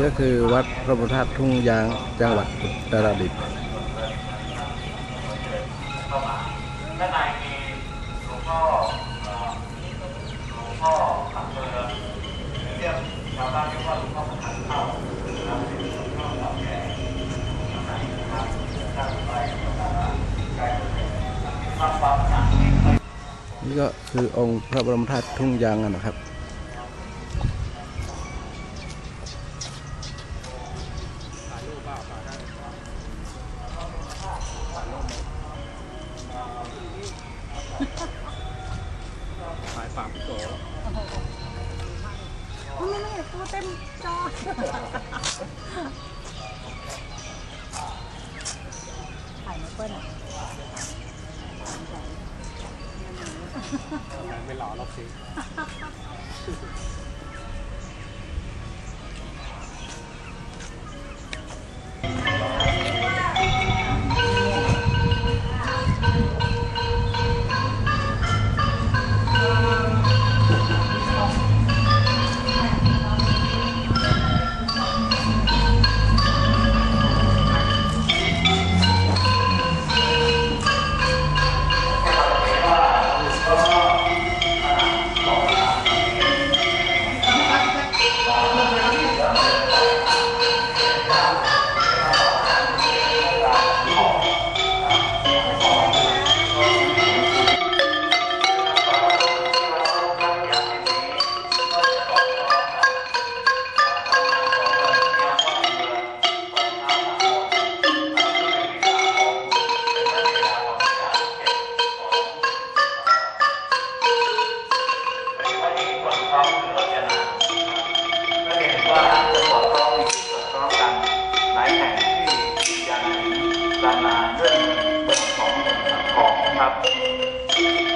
ก็คือวัดพระพุทธาตุทุ่งยางจังหวัดอุตรดิตถ์นี่ก็คือองค์พระบรมธาตุทุ่งยางนะครับ ก็คือองค์พระบรมธาตุทุ่งยางนะครับไม่ไม่ตัวเต็มจอถ่ายมาเปิ้ลอะไม่หล่อหรอกสิ พร้อมคือรจนาก็เห็นว่าจะสอดคล้องมีที่สอดคล้องกันหลายแห่งที่ยังดำเนินเรื่องเรื่องของของนะครับ